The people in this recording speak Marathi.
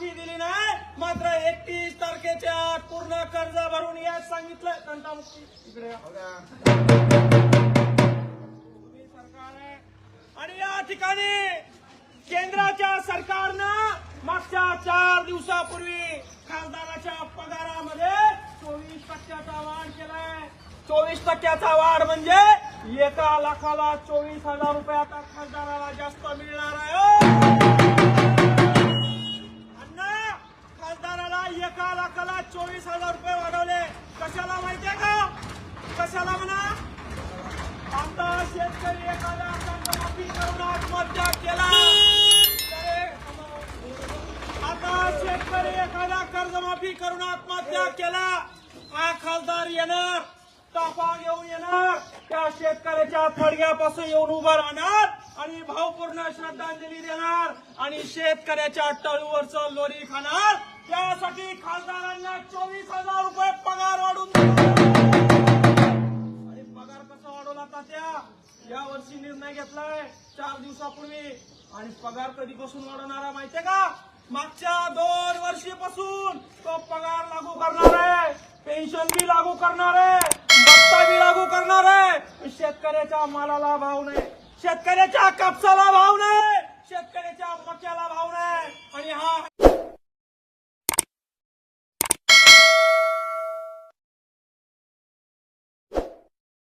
कर्जमाफी दिली नाही. मात्र एकतीस तारखेच्या आत पूर्ण कर्ज भरून याच सांगितलं. तंटामुक्ती इकडे या. तुम्ही सरकार आहे आणि या ठिकाणी केंद्राच्या सरकारनं मागच्या चार दिवसापूर्वी खासदाराच्या पगारामध्ये चोवीस टक्क्याचा वाढ केलाय. चोवीस टक्क्याचा वाढ म्हणजे एका लाखाला चोवीस हजार रुपये आता खासदाराला जास्त मिळणार आहे. चोवीस हजार रुपये वाढवले. कशाला माहितीये का? कशाला म्हणा? आता शेतकरी एखादा कर्जमाफी करून आत्महत्या केला. आता शेतकरी एखादा कर्जमाफी करून आत्महत्या केला. हा खासदार येणार ताफा घेऊन येणार त्या शेतकऱ्याच्या थडग्यापासून येऊन उभा राहणार आणि भावपूर्ण श्रद्धांजली देणार आणि शेतकऱ्याच्या टळूवरचं लोरी खाणार. त्यासाठी चोवीस हजार रुपये पगार वाढून आणि पगार कसा वाढवला तात्या या वर्षी निर्णय घेतलाय चार दिवसापूर्वी. आणि पगार कधीपासून वाढवणार आहे माहितीये का? मागच्या दोन वर्षीपासून तो पगार लागू करणार आहे. पेन्शन बी लागू करणार आहे. भत्ता बी लागू करणार आहे. शेतकऱ्याच्या मालाला भाव नाही. शेतकऱ्याच्या कापसाला भाव नाही. शेतकऱ्याच्या